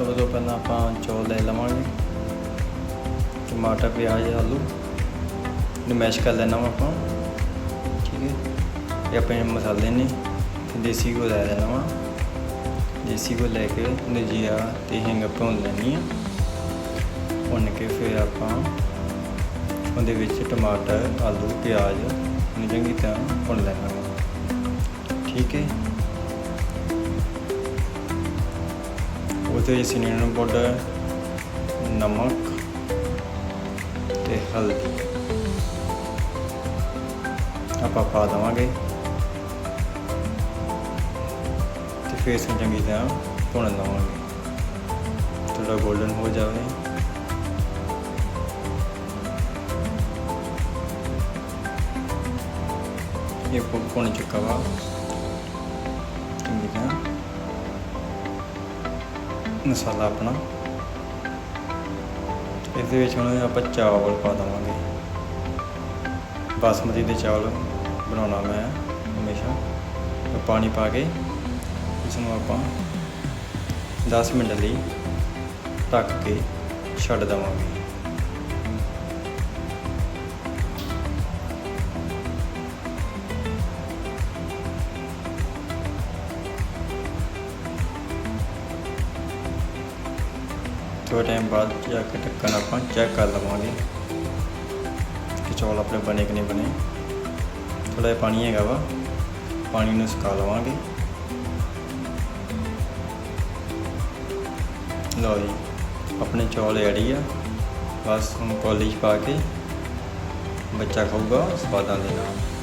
ਸਭ ਤੋਂ ਪਹਿਲਾਂ ਆਪਾਂ ਚੌਲ ਲੈ ਲਵਾਂਗੇ, ਟਮਾਟਰ, ਪਿਆਜ਼, ਆਲੂ ਨੂੰ ਮੈਸ਼ ਕਰ ਲੈਣਾ ਵਾ ਆਪਾਂ। ਠੀਕ ਹੈ? ਇਹ ਆਪਣੇ ਮਸਾਲੇ ਨੇ ਦੇਸੀ ਘਿਓ ਲੈ ਲੈਣਾ ਵਾ। ਦੇਸੀ ਘਿਓ ਲੈ ਕੇ ਨਜੀਆ ਤੇ ਹਿੰਗ ਭੁੰਨ ਲੈਣੀ ਆ। ਭੁੰਨ ਕੇ ਫਿਰ ਆਪਾਂ ਉਹਦੇ ਵਿੱਚ ਟਮਾਟਰ, ਆਲੂ, ਪਿਆਜ਼ ਨੂੰ ਚੰਗੀ ਤਰ੍ਹਾਂ ਭੁੰਨ ਲੈਣਾ ਵਾ। ਠੀਕ ਹੈ? ਉਹਦੇ ਵਿੱਚ ਪਾਊਡਰ ਨਮਕ ਤੇ ਹਲਦੀ। ਆਪਾਂ ਪਾ ਦੇਵਾਂਗੇ। ਤੇ ਫਿਰ ਇਸ ਨੂੰ ਚੰਗੀ ਤਰ੍ਹਾਂ ਭੁੰਨ ਲਵਾਂਗੇ। ਥੋੜਾ 골ਡਨ ਹੋ ਜਾਵੇ। ਇਹ ਭੁੰਨ ਚੁੱਕਾ ਵਾ। ਚੰਗੀ ਤਰ੍ਹਾਂ। ਮਸਾਲਾ ਆਪਣਾ। ਇਹਦੇ ਵਿੱਚ ਹੁਣ ਆਪਾਂ ਚਾਵਲ ਪਾ ਦੇਵਾਂਗੇ। ਬਾਸਮਤੀ ਦੇ ਚਾਵਲ ਬਣਾਉਣਾ ਮੈਂ ਹਮੇਸ਼ਾ। ਪਾਣੀ ਪਾ ਕੇ ਇਸ ਨੂੰ ਆਪਾਂ 10 ਮਿੰਟ ਲਈ ਢੱਕ ਕੇ ਛੱਡ ਦੇਵਾਂਗੇ। ਥੋੜ੍ਹੇ ਟਾਈਮ ਬਾਅਦ ਜਾ ਕੇ ਢੱਕਣ ਆਪਾਂ ਚੈੱਕ ਕਰ ਲਵਾਂਗੇ ਕਿ ਚੌਲ ਆਪਣੇ ਬਣੇ ਕਿ ਨਹੀਂ ਬਣੇ। ਥੋੜ੍ਹਾ ਜਿਹਾ ਪਾਣੀ ਹੈਗਾ ਵਾ, ਪਾਣੀ ਨੂੰ ਸੁਕਾ ਲਵਾਂਗੇ। ਲਓ ਜੀ, ਆਪਣੇ ਚੌਲ ਐੜੀ ਆ। ਬਸ ਹੁਣ ਕਾਲਜ ਪਾ ਕੇ ਬੱਚਾ ਖਾਊਗਾ, ਸਵਾਦਾਂ ਦੇ ਨਾਲ।